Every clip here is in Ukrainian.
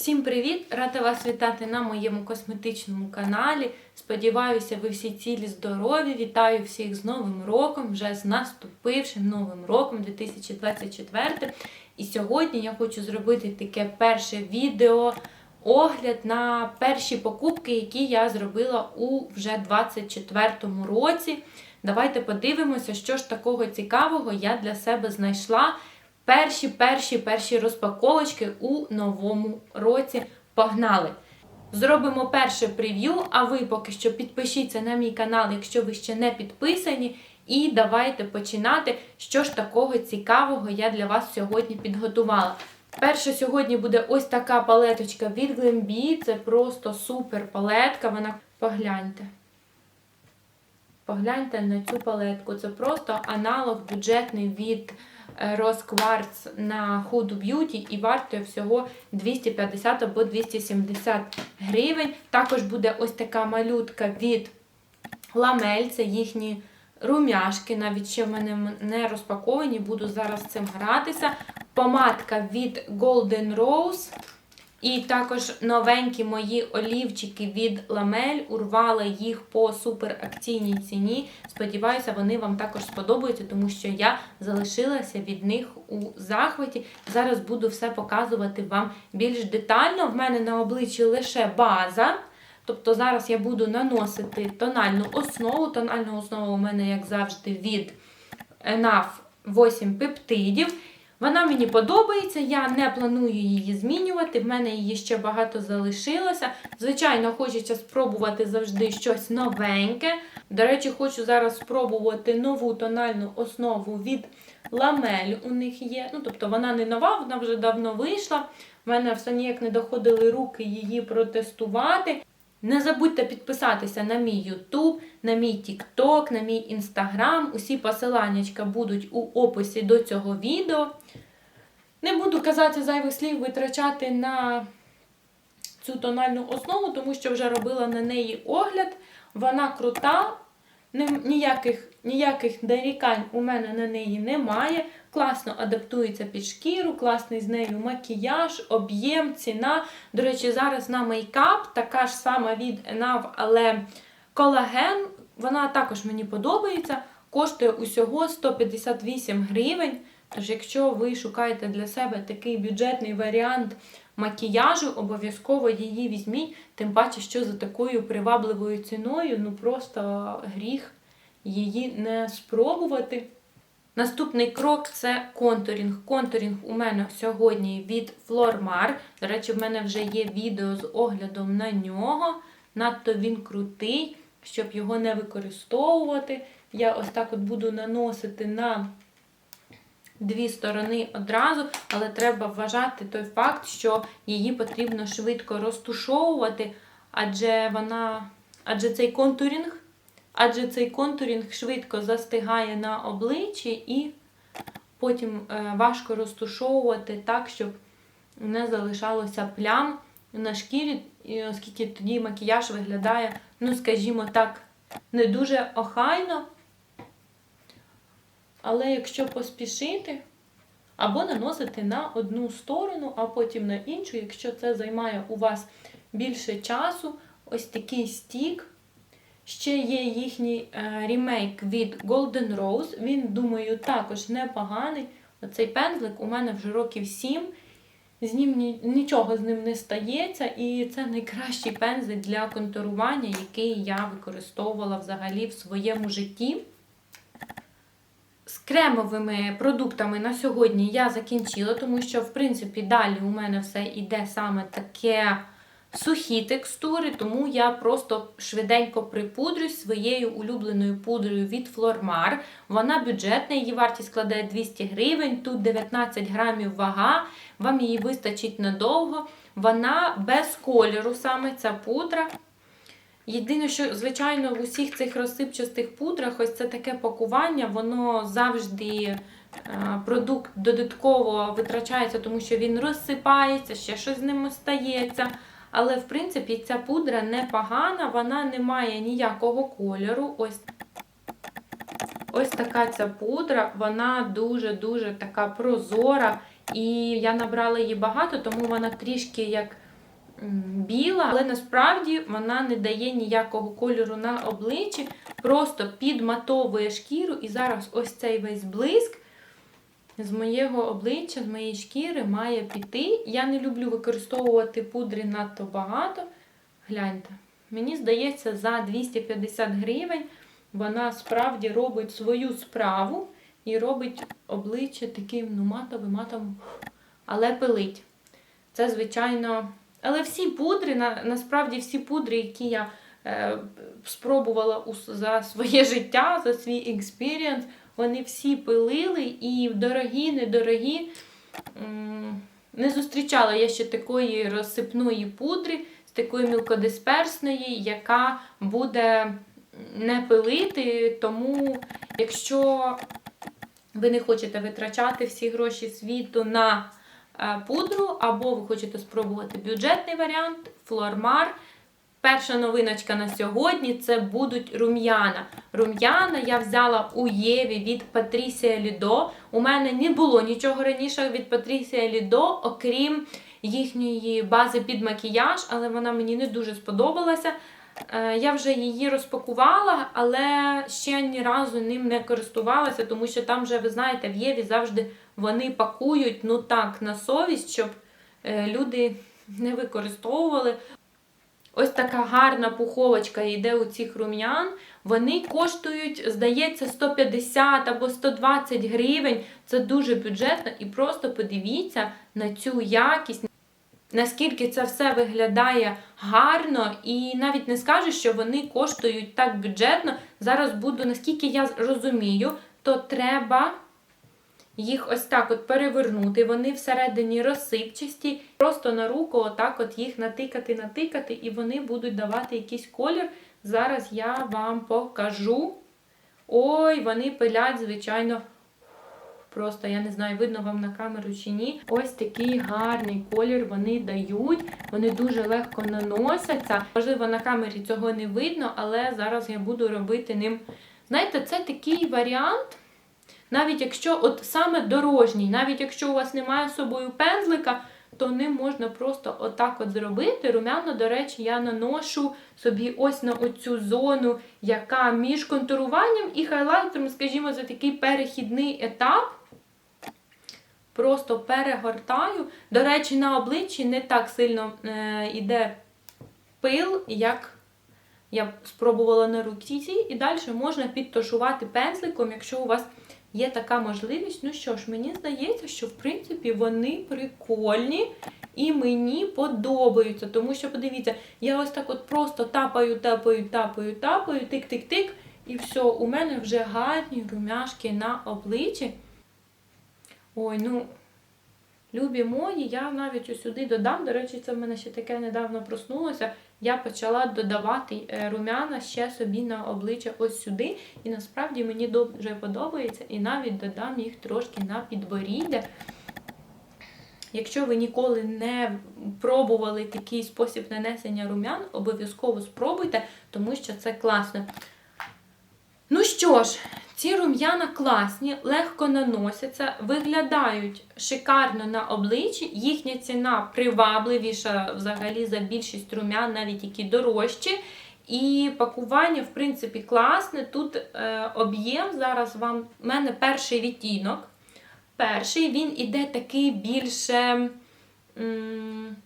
Всім привіт! Рада вас вітати на моєму косметичному каналі. Сподіваюся, ви всі цілі здорові. Вітаю всіх з Новим роком, вже з наступившим Новим роком 2024. І сьогодні я хочу зробити таке перше відео. Огляд на перші покупки, які я зробила у вже 24-му році. Давайте подивимося, що ж такого цікавого я для себе знайшла. Перші, перші, перші розпаковочки у новому році. Погнали! Зробимо перше прев'ю, а ви поки що підпишіться на мій канал, якщо ви ще не підписані. І давайте починати, що ж такого цікавого я для вас сьогодні підготувала. Перше сьогодні буде ось така палеточка від Glambi. Це просто супер палетка. Вона погляньте. Погляньте на цю палетку. Це просто аналог бюджетний від Rose Quartz на Huda Beauty і вартує всього 250 або 270 гривень. Також буде ось така малютка від Ламель, це їхні румяшки, навіть ще в мене не розпаковані, буду зараз цим гратися. Помадка від Golden Rose. І також новенькі мої олівчики від Ламель. Урвала їх по суперакційній ціні. Сподіваюся, вони вам також сподобаються, тому що я залишилася від них у захваті. Зараз буду все показувати вам більш детально. В мене на обличчі лише база. Тобто зараз я буду наносити тональну основу. Тональна основа у мене, як завжди, від ENAF 8 пептидів. Вона мені подобається, я не планую її змінювати, в мене її ще багато залишилося. Звичайно, хочеться спробувати завжди щось новеньке. До речі, хочу зараз спробувати нову тональну основу від Ламель. У них є. Ну, тобто вона не нова, вона вже давно вийшла. В мене все ніяк не доходили руки її протестувати. Не забудьте підписатися на мій YouTube, на мій TikTok, на мій Instagram. Усі посиланнячка будуть у описі до цього відео. Не буду казати зайвих слів витрачати на цю тональну основу, тому що вже робила на неї огляд. Вона крута, ніяких, ніяких нарікань у мене на неї немає. Класно адаптується під шкіру, класний з нею макіяж, об'єм, ціна. До речі, зараз на мейкап така ж сама від ENAV, але колаген, вона також мені подобається. Коштує усього 158 гривень. Тож, якщо ви шукаєте для себе такий бюджетний варіант макіяжу, обов'язково її візьміть, тим паче, що за такою привабливою ціною, ну просто гріх її не спробувати. Наступний крок це контурінг. Контурінг у мене сьогодні від Flormar. До речі, в мене вже є відео з оглядом на нього. Надто він крутий, щоб його не використовувати. Я ось так от буду наносити на дві сторони одразу, але треба вважати той факт, що її потрібно швидко розтушовувати, адже вона, адже цей контурінг. Адже цей контурінг швидко застигає на обличчі і потім важко розтушовувати так, щоб не залишалося плям на шкірі, оскільки тоді макіяж виглядає, ну, скажімо так, не дуже охайно. Але якщо поспішити, або наносити на одну сторону, а потім на іншу, якщо це займає у вас більше часу, ось такий стік. Ще є їхній ремейк від Golden Rose. Він, думаю, також непоганий. Оцей пензлик у мене вже років 7. З ним нічого з ним не стається, і це найкращий пензлик для контурування, який я використовувала взагалі в своєму житті. З кремовими продуктами на сьогодні я закінчила, тому що, в принципі, далі у мене все йде саме таке сухі текстури, тому я просто швиденько припудрюсь своєю улюбленою пудрою від Flormar. Вона бюджетна, її вартість складає 200 гривень, тут 19 грамів вага, вам її вистачить надовго. Вона без кольору, саме ця пудра. Єдине, що, звичайно, в усіх цих розсипчастих пудрах, ось це таке пакування, воно завжди продукт додатково витрачається, тому що він розсипається, ще щось з ним стається. Але, в принципі, ця пудра непогана, вона не має ніякого кольору. Ось ось така ця пудра, вона дуже-дуже така прозора. І я набрала її багато, тому вона трішки як біла, але насправді вона не дає ніякого кольору на обличчі, просто підматовує шкіру, і зараз ось цей весь блиск з моєго обличчя, з моєї шкіри має піти. Я не люблю використовувати пудри надто багато. Гляньте, мені здається, за 250 гривень вона справді робить свою справу і робить обличчя таким ну, матовим, матовим, але пилить. Це, звичайно. Але всі пудри, на, насправді всі пудри, які я е, спробувала за своє життя, за свій експірієнс, вони всі пилили і дорогі, недорогі. Не зустрічала я ще такої розсипної пудри, з такої мілкодисперсної, яка буде не пилити. Тому, якщо ви не хочете витрачати всі гроші світу на е, пудру, або ви хочете спробувати бюджетний варіант, флормар. Перша новиночка на сьогодні це будуть рум'яна. Рум'яна я взяла у Єві від Патрісія Лідо. У мене не було нічого раніше від Патрісія Лідо, окрім їхньої бази під макіяж, але вона мені не дуже сподобалася. Е, Я вже її розпакувала, але ще ні разу ним не користувалася, тому що там вже, ви знаєте, в Єві завжди вони пакують ну так на совість, щоб е, люди не використовували. Ось така гарна пуховочка йде у цих рум'ян. Вони коштують, здається, 150 або 120 гривень. Це дуже бюджетно. І просто подивіться на цю якість, наскільки це все виглядає гарно, і навіть не скажу, що вони коштують так бюджетно. Зараз буду, наскільки я розумію, то треба їх ось так от перевернути. Вони всередині розсипчасті. Просто на руку отак от їх натикати, натикати, і вони будуть давати якийсь колір. Зараз я вам покажу. Ой, вони пилять, звичайно. Просто я не знаю, видно вам на камеру чи ні. Ось такий гарний колір вони дають. Вони дуже легко наносяться. Можливо, на камері цього не видно, але зараз я буду робити ним. Знаєте, це такий варіант. Навіть якщо от саме дорожній, навіть якщо у вас немає з собою пензлика, то ним можна просто отак от зробити. Румяно, до речі, я наношу собі ось на оцю зону, яка між контуруванням і хайлайтером, скажімо, за такий перехідний етап. Просто перегортаю. До речі, на обличчі не так сильно е, йде пил, як я спробувала на руці. І далі можна підтушувати пензликом, якщо у вас є така можливість. Ну що ж, мені здається, що в принципі вони прикольні і мені подобаються. Тому що, подивіться, я ось так от просто тапаю, тапаю, тапаю, тапаю, тик-тик-тик, і все, у мене вже гарні румяшки на обличчі. Ой, ну. Любі мої, я навіть сюди додам. До речі, це в мене ще таке недавно проснулося. Я почала додавати е, румяна ще собі на обличчя ось сюди. І насправді мені дуже подобається. І навіть додам їх трошки на підборіддя. Якщо ви ніколи не пробували такий спосіб нанесення румян, обов'язково спробуйте, тому що це класно. Ну що ж, ці рум'яна класні, легко наносяться, виглядають шикарно на обличчі. Їхня ціна привабливіша взагалі за більшість рум'ян, навіть які дорожчі. І пакування, в принципі, класне. Тут е, об'єм зараз вам. У мене перший відтінок. Перший він іде такий більше м,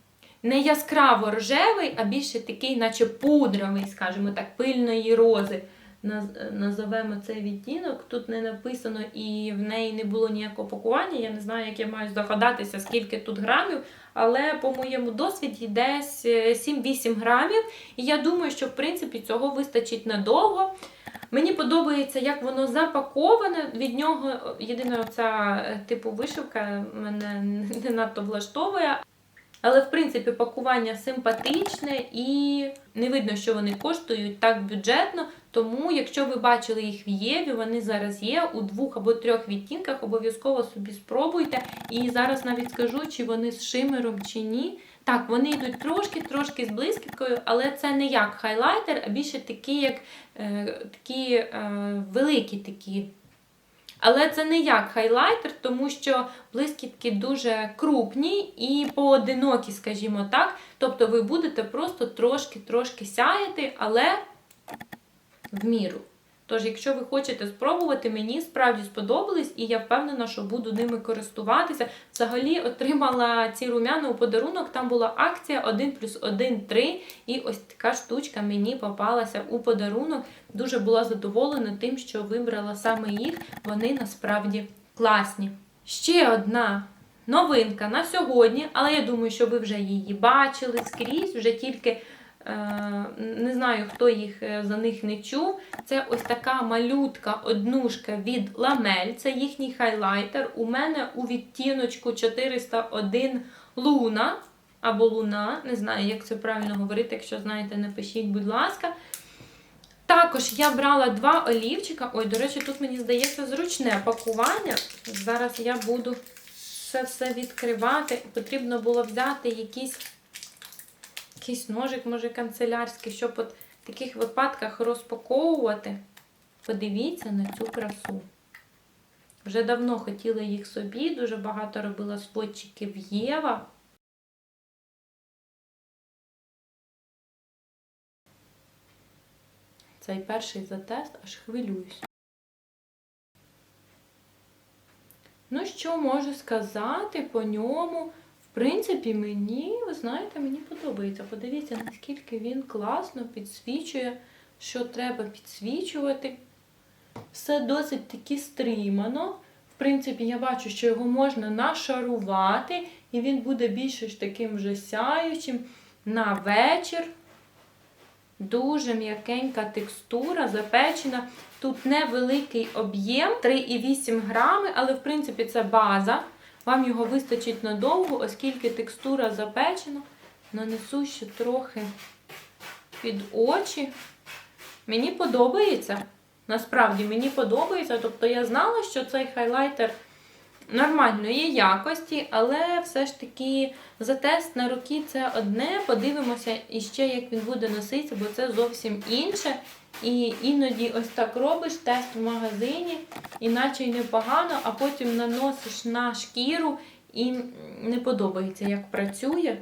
не яскраво рожевий, а більше такий, наче пудровий, скажімо так, пильної рози назовемо цей відтінок. Тут не написано і в неї не було ніякого пакування. Я не знаю, як я маю здогадатися, скільки тут грамів, але по моєму досвіді десь е, 7-8 грамів. І я думаю, що в принципі цього вистачить надовго. Мені подобається, як воно запаковане. Від нього е, єдина оця е, типу вишивка мене не надто влаштовує. Але, в принципі, пакування симпатичне і не видно, що вони коштують так бюджетно. Тому, якщо ви бачили їх в Єві, вони зараз є у двох або трьох відтінках. Обов'язково собі спробуйте. І зараз навіть скажу, чи вони з шимером, чи ні. Так, вони йдуть трошки-трошки з блискіткою, але це не як хайлайтер, а більше такі, як е, такі е, великі такі Але це не як хайлайтер, тому що блискітки дуже крупні і поодинокі, скажімо так. Тобто ви будете просто трошки-трошки сяяти, але в міру. Тож, якщо ви хочете спробувати, мені справді сподобались, і я впевнена, що буду ними користуватися. Взагалі отримала ці румяна у подарунок. Там була акція 1 плюс 1 3. І ось така штучка мені попалася у подарунок. Дуже була задоволена тим, що вибрала саме їх. Вони насправді класні. Ще одна новинка на сьогодні, але я думаю, що ви вже її бачили скрізь, вже тільки. Е, Не знаю, хто їх е, за них не чув. Це ось така малютка однушка від Ламель. Це їхній хайлайтер. У мене у відтіночку 401 Луна або Луна. Не знаю, як це правильно говорити. Якщо знаєте, напишіть, будь ласка. Також я брала два олівчика. Ой, до речі, тут мені здається зручне пакування. Зараз я буду це все відкривати. Потрібно було взяти якісь якийсь ножик, може, канцелярський, щоб от в таких випадках розпаковувати. Подивіться на цю красу. Вже давно хотіла їх собі, дуже багато робила сводчиків Єва. Цей перший затест аж хвилююсь. Ну, що можу сказати по ньому? В принципі, мені, ви знаєте, мені подобається. Подивіться, наскільки він класно підсвічує, що треба підсвічувати. Все досить таки стримано. В принципі, я бачу, що його можна нашарувати, і він буде більше ж таким вже сяючим на вечір. Дуже м'якенька текстура, запечена. Тут невеликий об'єм 3,8 грами, але в принципі це база. Вам його вистачить надовго, оскільки текстура запечена. Нанесу ще трохи під очі. Мені подобається. Насправді мені подобається. Тобто я знала, що цей хайлайтер нормальної якості, але все ж таки за тест на руки це одне. Подивимося іще, як він буде носитися, бо це зовсім інше. І іноді ось так робиш тест в магазині, іначе й непогано, а потім наносиш на шкіру і не подобається, як працює.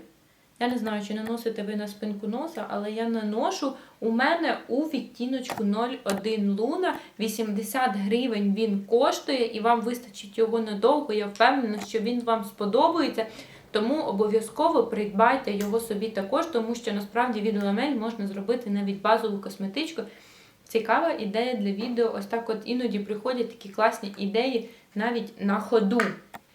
Я не знаю, чи наносите ви на спинку носа, але я наношу. У мене у відтіночку 01 луна. 80 гривень він коштує, і вам вистачить його надовго. Я впевнена, що він вам сподобається. Тому обов'язково придбайте його собі також, тому що насправді від ламель можна зробити навіть базову косметичку. Цікава ідея для відео. Ось так от іноді приходять такі класні ідеї навіть на ходу.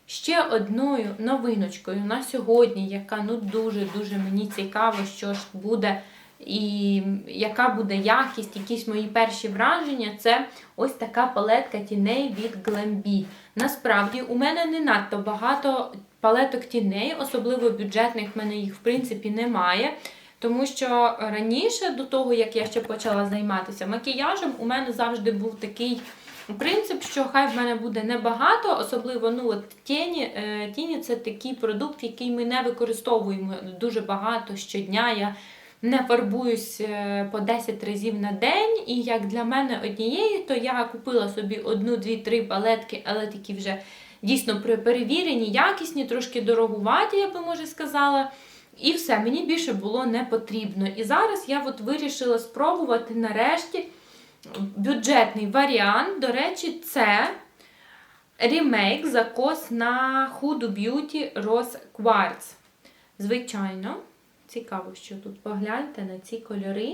Ще одною новиночкою на сьогодні, яка ну дуже-дуже мені цікаво, що ж буде, і яка буде якість, якісь мої перші враження, це ось така палетка тіней від Glambi. Насправді, у мене не надто багато палеток тіней, особливо бюджетних в мене їх в принципі немає. Тому що раніше, до того, як я ще почала займатися макіяжем, у мене завжди був такий принцип, що хай в мене буде небагато, особливо ну, от тіні. Е, тіні це такий продукт, який ми не використовуємо дуже багато щодня. Я не фарбуюсь е, по 10 разів на день, і як для мене однієї, то я купила собі одну, дві, три палетки, але такі вже дійсно перевірені, якісні, трошки дорогуваті, я би може сказала. І все, мені більше було не потрібно. І зараз я от вирішила спробувати нарешті бюджетний варіант. До речі, це ремейк закос на Hudo Beauty Rose Quartz. Звичайно, цікаво, що тут погляньте на ці кольори.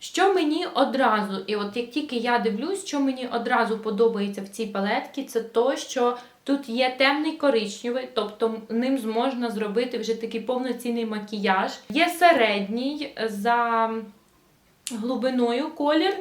Що мені одразу, і от як тільки я дивлюсь, що мені одразу подобається в цій палетці, це то, що тут є темний коричневий, тобто ним зможна зробити вже такий повноцінний макіяж. Є середній за глибиною колір.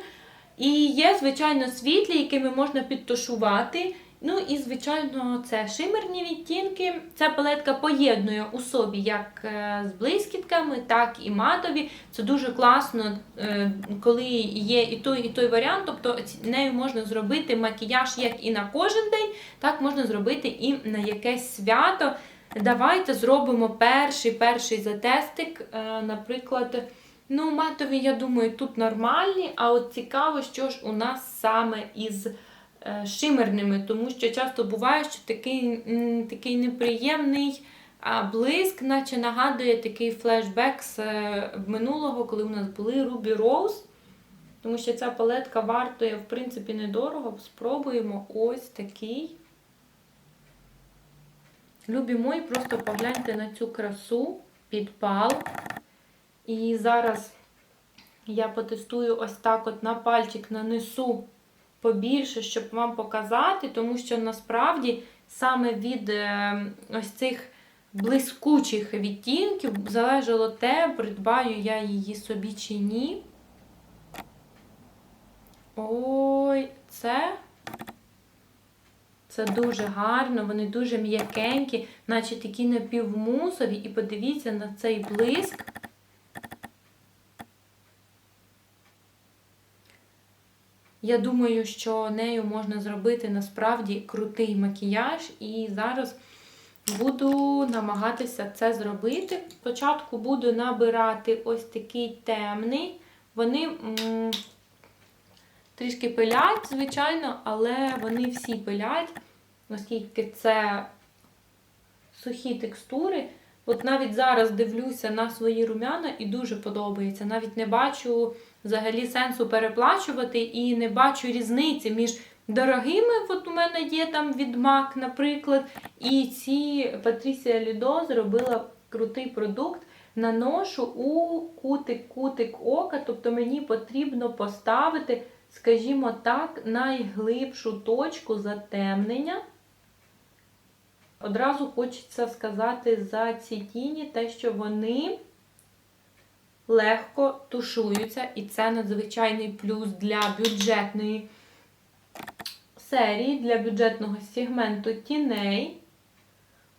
І є, звичайно, світлі, якими можна підтушувати. Ну і, звичайно, це шимерні відтінки. Ця палетка поєднує у собі як е, з блискітками, так і матові. Це дуже класно, е, коли є і той, і той варіант. Тобто нею можна зробити макіяж як і на кожен день, так можна зробити і на якесь свято. Давайте зробимо перший перший затестик, е, наприклад. Ну, матові, я думаю, тут нормальні, а от цікаво, що ж у нас саме із е, шимерними, тому що часто буває, що такий, такий неприємний блиск, наче нагадує такий флешбек з е, минулого, коли у нас були Ruby Rose. Тому що ця палетка вартує, в принципі, недорого. Спробуємо ось такий. Любі мої, просто погляньте на цю красу підпал. І зараз я потестую ось так от на пальчик нанесу побільше, щоб вам показати, тому що насправді саме від е, ось цих блискучих відтінків залежало те, придбаю я її собі чи ні. Ой, це. Це дуже гарно, вони дуже м'якенькі, наче такі напівмусові. І подивіться на цей блиск. Я думаю, що нею можна зробити насправді крутий макіяж, і зараз буду намагатися це зробити. Спочатку буду набирати ось такий темний. Вони м, трішки пилять, звичайно, але вони всі пилять, оскільки це сухі текстури. От навіть зараз дивлюся на свої рум'яна і дуже подобається. Навіть не бачу взагалі сенсу переплачувати і не бачу різниці між дорогими, от у мене є там від MAC, наприклад, і ці Патрісія Лідо зробила крутий продукт. Наношу у кутик-кутик ока, тобто мені потрібно поставити, скажімо так, найглибшу точку затемнення. Одразу хочеться сказати за ці тіні те, що вони легко тушуються, і це надзвичайний плюс для бюджетної серії, для бюджетного сегменту тіней.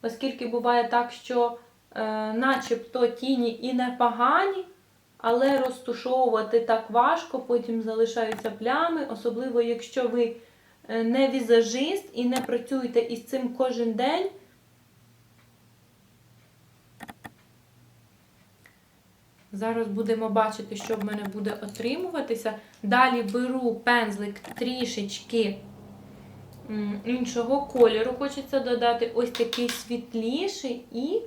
Оскільки буває так, що е, начебто тіні і непогані, але розтушовувати так важко, потім залишаються плями, особливо якщо ви е, не візажист і не працюєте із цим кожен день. Зараз будемо бачити, що в мене буде отримуватися. Далі беру пензлик трішечки іншого кольору. Хочеться додати ось такий світліший і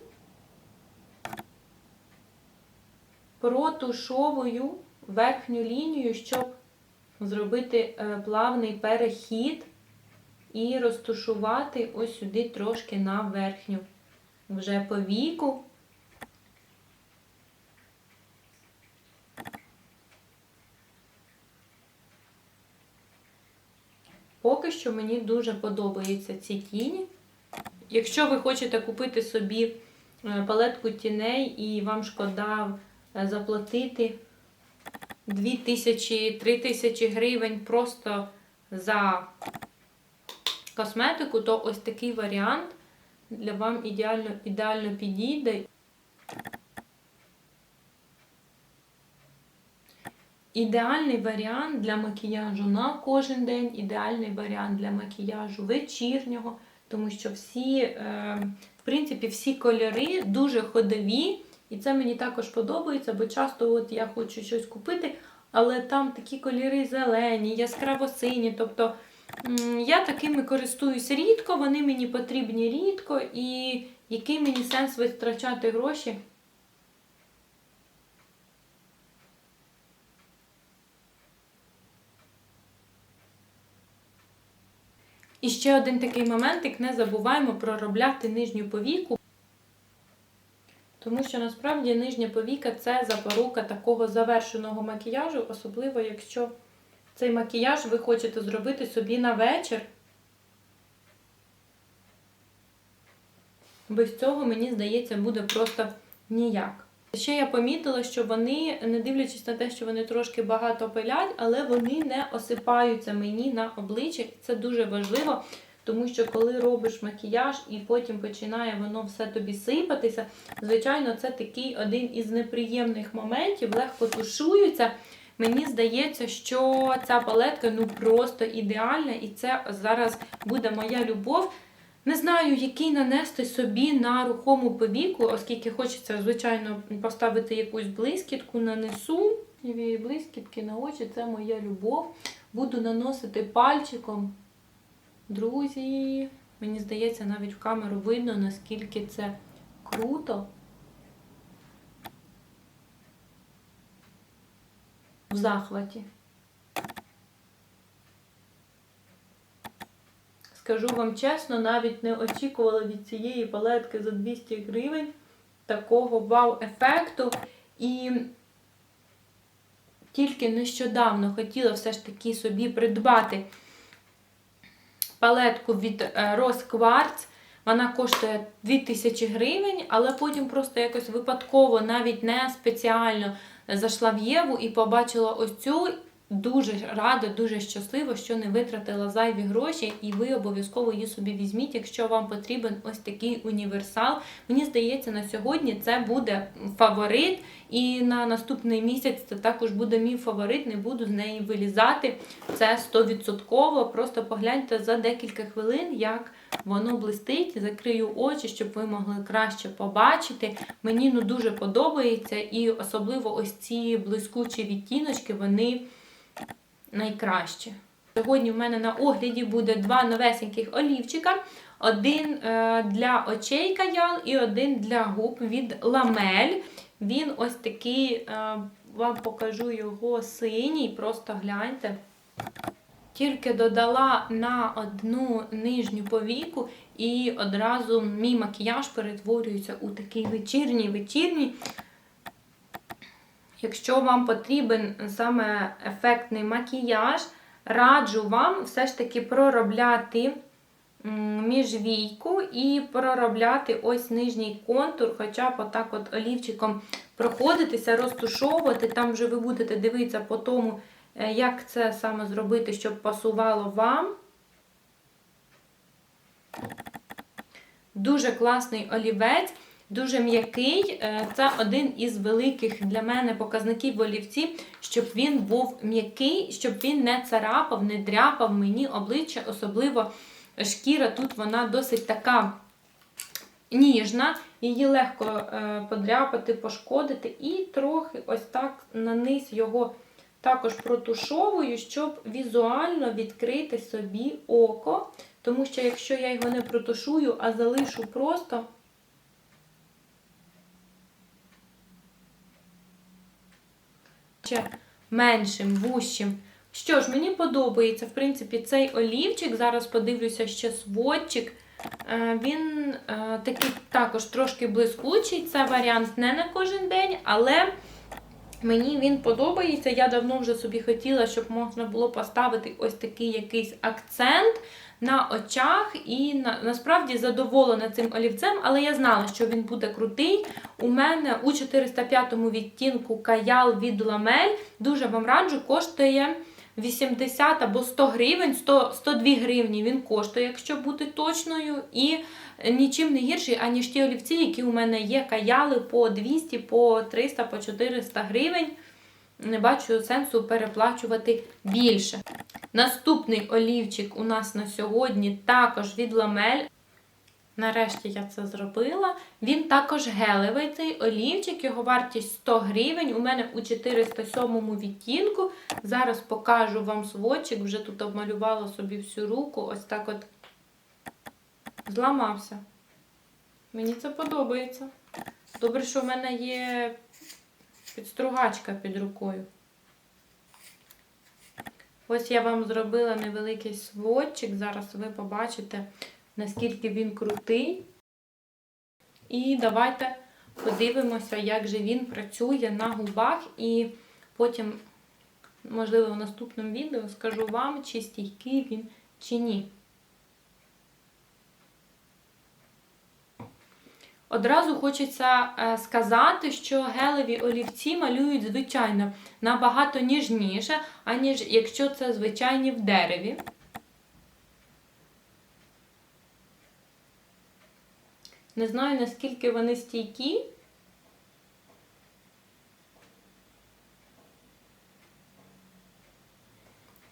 протушовую верхню лінію, щоб зробити е, плавний перехід і розтушувати ось сюди трошки на верхню вже повіку. Поки що мені дуже подобаються ці тіні. Якщо ви хочете купити собі е, палетку тіней і вам шкода е, заплатити 2000-3000 гривень просто за косметику, то ось такий варіант для вам ідеально, ідеально підійде. Ідеальний варіант для макіяжу на кожен день, ідеальний варіант для макіяжу вечірнього, тому що всі, е, в принципі, всі кольори дуже ходові, і це мені також подобається, бо часто от я хочу щось купити, але там такі кольори зелені, яскраво сині. Тобто я такими користуюсь рідко, вони мені потрібні рідко, і який мені сенс витрачати гроші? І ще один такий моментик, не забуваємо проробляти нижню повіку. Тому що насправді нижня повіка це запорука такого завершеного макіяжу, особливо якщо цей макіяж ви хочете зробити собі на вечір. Без цього, мені здається, буде просто ніяк. Ще я помітила, що вони, не дивлячись на те, що вони трошки багато пилять, але вони не осипаються мені на обличчя. Це дуже важливо, тому що коли робиш макіяж і потім починає воно все тобі сипатися, звичайно, це такий один із неприємних моментів, легко тушуються. Мені здається, що ця палетка ну просто ідеальна, і це зараз буде моя любов. Не знаю, який нанести собі на рухому повіку, оскільки хочеться, звичайно, поставити якусь блискітку, нанесу. І блискітки на очі це моя любов. Буду наносити пальчиком Друзі, мені здається, навіть в камеру видно, наскільки це круто. В захваті. Скажу вам чесно, навіть не очікувала від цієї палетки за 200 гривень такого вау-ефекту. І тільки нещодавно хотіла все ж таки собі придбати палетку від е, Rose Quartz. Вона коштує 2000 гривень, але потім просто якось випадково, навіть не спеціально зайшла в Єву і побачила ось цю. Дуже рада, дуже щаслива, що не витратила зайві гроші, і ви обов'язково її собі візьміть, якщо вам потрібен ось такий універсал. Мені здається, на сьогодні це буде фаворит, і на наступний місяць це також буде мій фаворит, не буду з неї вилізати. Це 100%. Просто погляньте за декілька хвилин, як воно блистить. Закрию очі, щоб ви могли краще побачити. Мені ну дуже подобається, і особливо ось ці блискучі відтіночки, вони найкраще. Сьогодні в мене на огляді буде два новесеньких олівчика. Один е, для очей каял і один для губ від ламель. Він ось такий, е, вам покажу його синій, просто гляньте. Тільки додала на одну нижню повіку, і одразу мій макіяж перетворюється у такий вечірній вечірній. Якщо вам потрібен саме ефектний макіяж, раджу вам все ж таки проробляти міжвійку і проробляти ось нижній контур, хоча б отак от олівчиком проходитися, розтушовувати. Там вже ви будете дивитися по тому, е, як це саме зробити, щоб пасувало вам. Дуже класний олівець. Дуже м'який. Е, це один із великих для мене показників в олівці, щоб він був м'який, щоб він не царапав, не дряпав мені обличчя, особливо шкіра тут вона досить така ніжна, її легко е, подряпати, пошкодити, і трохи ось так на низ його також протушовую, щоб візуально відкрити собі око. Тому що, якщо я його не протушую, а залишу просто. Ще меншим, вущим. Що ж, мені подобається, в принципі, цей олівчик. Зараз подивлюся ще сводчик. Е, він е, такий також трошки блискучий. Це варіант не на кожен день, але мені він подобається. Я давно вже собі хотіла, щоб можна було поставити ось такий якийсь акцент на очах. І на, насправді задоволена цим олівцем, але я знала, що він буде крутий. У мене у 405 відтінку каял від ламель. Дуже вам раджу, коштує 80 або 100 гривень, 100, 102 гривні він коштує, якщо бути точною. І нічим не гірший, аніж ті олівці, які у мене є, каяли по 200, по 300, по 400 гривень. Не бачу сенсу переплачувати більше. Наступний олівчик у нас на сьогодні також від ламель. Нарешті я це зробила. Він також гелевий цей олівчик, його вартість 100 гривень. У мене у 407 відтінку. Зараз покажу вам сводчик, вже тут обмалювала собі всю руку. Ось так от зламався. Мені це подобається. Добре, що в мене є підстругачка під рукою. Ось я вам зробила невеликий сводчик. Зараз ви побачите, наскільки він крутий. І давайте подивимося, як же він працює на губах. І потім, можливо, в наступному відео скажу вам, чи стійкий він, чи ні. Одразу хочеться е, сказати, що гелеві олівці малюють, звичайно, набагато ніжніше, аніж якщо це звичайні в дереві. Не знаю, наскільки вони стійкі.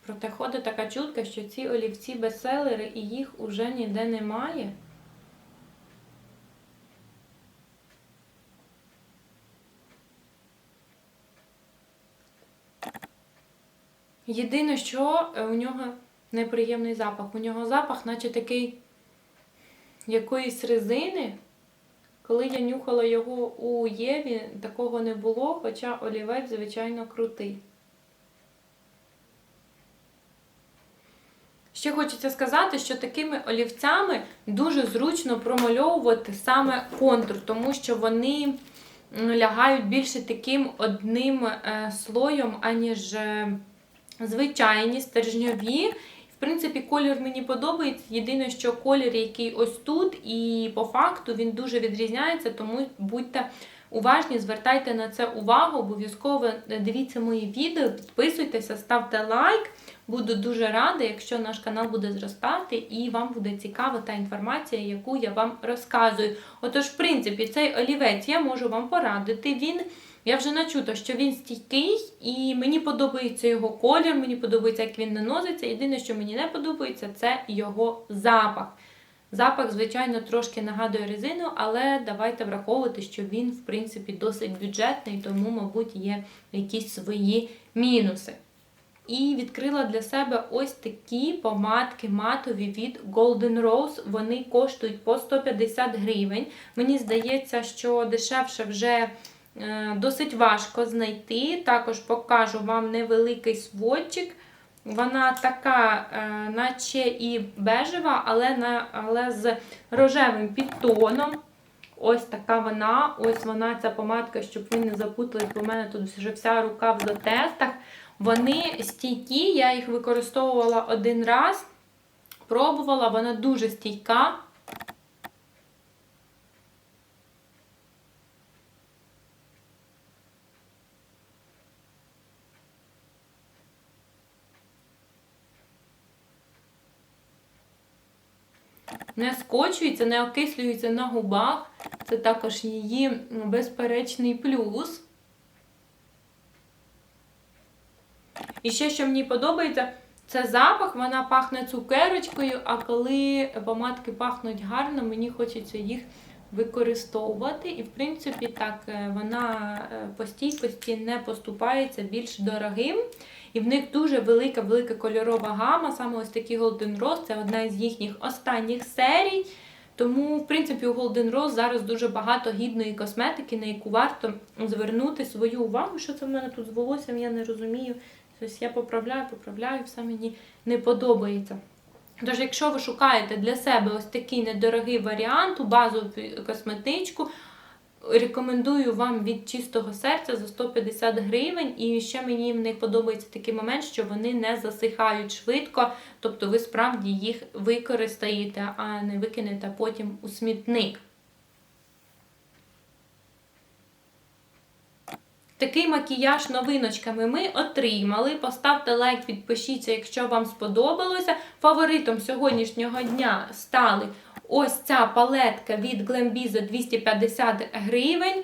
Проте ходить така чутка, що ці олівці бестселери і їх уже ніде немає. Єдине, що е, у нього неприємний запах. У нього запах, наче такий якоїсь резини. Коли я нюхала його у Єві, такого не було, хоча олівець, звичайно, крутий. Ще хочеться сказати, що такими олівцями дуже зручно промальовувати саме контур, тому що вони лягають більше таким одним е, слоєм, аніж е, звичайні стержньові. В принципі, колір мені подобається. Єдине, що колір, який ось тут, і по факту він дуже відрізняється, тому будьте уважні, звертайте на це увагу. Обов'язково дивіться мої відео, підписуйтеся, ставте лайк. Буду дуже рада, якщо наш канал буде зростати і вам буде цікава та інформація, яку я вам розказую. Отож, в принципі, цей олівець я можу вам порадити. Він я вже начута, що він стійкий, і мені подобається його колір, мені подобається, як він наноситься. Єдине, що мені не подобається, це його запах. Запах, звичайно, трошки нагадує резину, але давайте враховувати, що він, в принципі, досить бюджетний, тому, мабуть, є якісь свої мінуси. І відкрила для себе ось такі помадки матові від Golden Rose. Вони коштують по 150 гривень. Мені здається, що дешевше вже досить важко знайти. Також покажу вам невеликий сводчик. Вона така, е, наче і бежева, але, на, але з рожевим підтоном. Ось така вона. Ось вона, ця помадка, щоб ви не запутались, бо в мене тут вже вся рука в затестах. Вони стійкі, я їх використовувала один раз, пробувала, вона дуже стійка. Не скочується, не окислюється на губах. Це також її безперечний плюс. І ще, що мені подобається, це запах, вона пахне цукерочкою, а коли помадки пахнуть гарно, мені хочеться їх використовувати. І, в принципі, так, е, вона е, по стійкості не поступається більш дорогим. І в них дуже велика велика кольорова гама. Саме ось такі Golden Rose, це одна з їхніх останніх серій. Тому, в принципі, у Golden Rose зараз дуже багато гідної косметики, на яку варто звернути свою увагу. Що це в мене тут з волоссям, я не розумію. Тобто я поправляю, поправляю, все мені не подобається. Тож, якщо ви шукаєте для себе ось такий недорогий варіант, у базову косметичку, рекомендую вам від чистого серця за 150 гривень. І ще мені в них подобається такий момент, що вони не засихають швидко, тобто ви справді їх використаєте, а не викинете потім у смітник. Такий макіяж новиночками ми отримали. Поставте лайк, підпишіться, якщо вам сподобалося. Фаворитом сьогоднішнього дня стали ось ця палетка від Glambizo 250 гривень,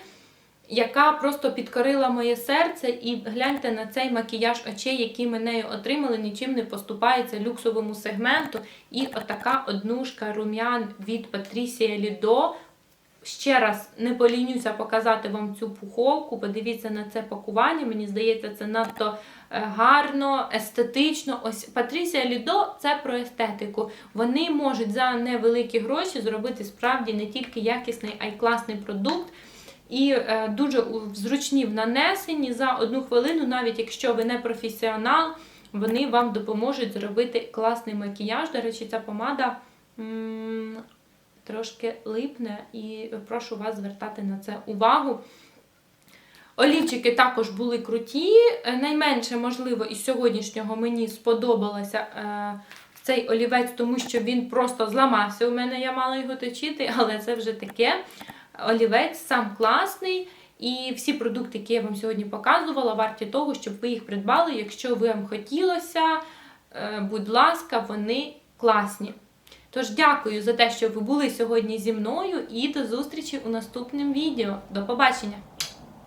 яка просто підкорила моє серце. І гляньте на цей макіяж очей, який ми нею отримали, нічим не поступається люксовому сегменту. І отака однушка рум'ян від Patricia Lido. Ще раз не полінюся показати вам цю пуховку. Подивіться на це пакування. Мені здається, це надто гарно, естетично. Ось Патрісія Лідо це про естетику. Вони можуть за невеликі гроші зробити справді не тільки якісний, а й класний продукт. І е, дуже зручні в нанесенні за одну хвилину, навіть якщо ви не професіонал, вони вам допоможуть зробити класний макіяж. До речі, ця помада. М трошки липне, і прошу вас звертати на це увагу. Олівчики також були круті. Найменше, можливо, із сьогоднішнього мені сподобалося е, цей олівець, тому що він просто зламався. У мене я мала його точити, але це вже таке. Олівець сам класний. І всі продукти, які я вам сьогодні показувала, варті того, щоб ви їх придбали. Якщо вам хотілося, е, будь ласка, вони класні. Тож дякую за те, що ви були сьогодні зі мною, і до зустрічі у наступному відео. До побачення!